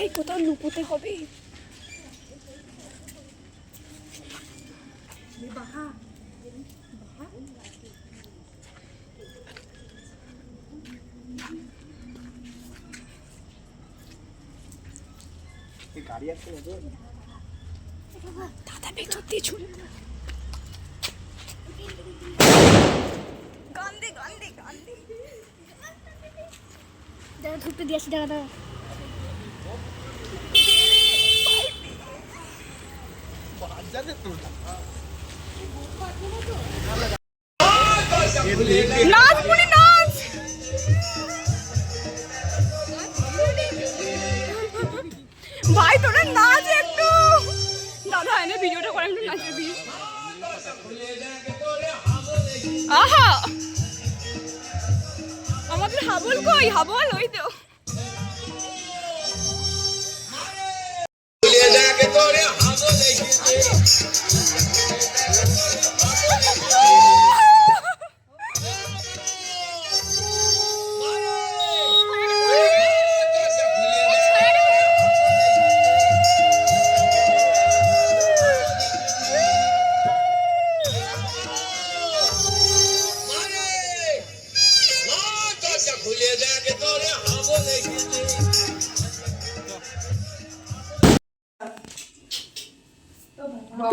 ভাই কোথাও লুকোতে হবে। গাড়ি আসছে দাদা ভেতর দিয়ে ছুড়ে গান্ধী গান্ধী গান্ধী দাদা ঢুকতে দিয়ে আসি দাদা দাদা যাবে তো ভাই, তোরা নাচ একটু। দাদা, এনে ভিডিওটা করে একটু নাচের ভিডিও আহা! আমাদের হাবল কই? হাবল, ওই তো।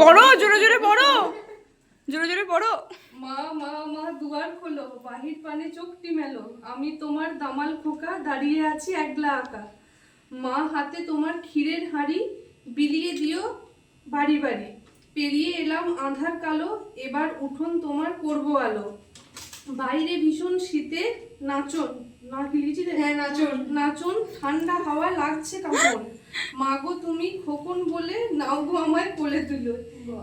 পড়ো জোরে জোরে পড়ো। জোরে জোরে পড়ো। মা মা মা দুয়ার খোলো বাহির পানে চোখটি মেলো আমি তোমার দামাল খোকা দাঁড়িয়ে আছি একলা আঁকা। মা হাতে তোমার ক্ষীরের হাঁড়ি বিলিয়ে দিও বাড়ি বাড়ি। পেরিয়ে এলাম আধার কালো এবার উঠোন তোমার করব আলো। বাইরে ভীষণ শীতে নাচন না লিখেছি হ্যাঁ নাচন। নাচন ঠান্ডা হাওয়া লাগছে কাপড়। মা গো তুমি খোকন বলে নাও গো আমায় কোলে তুলো।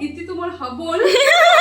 ইতি তোমার হাবল।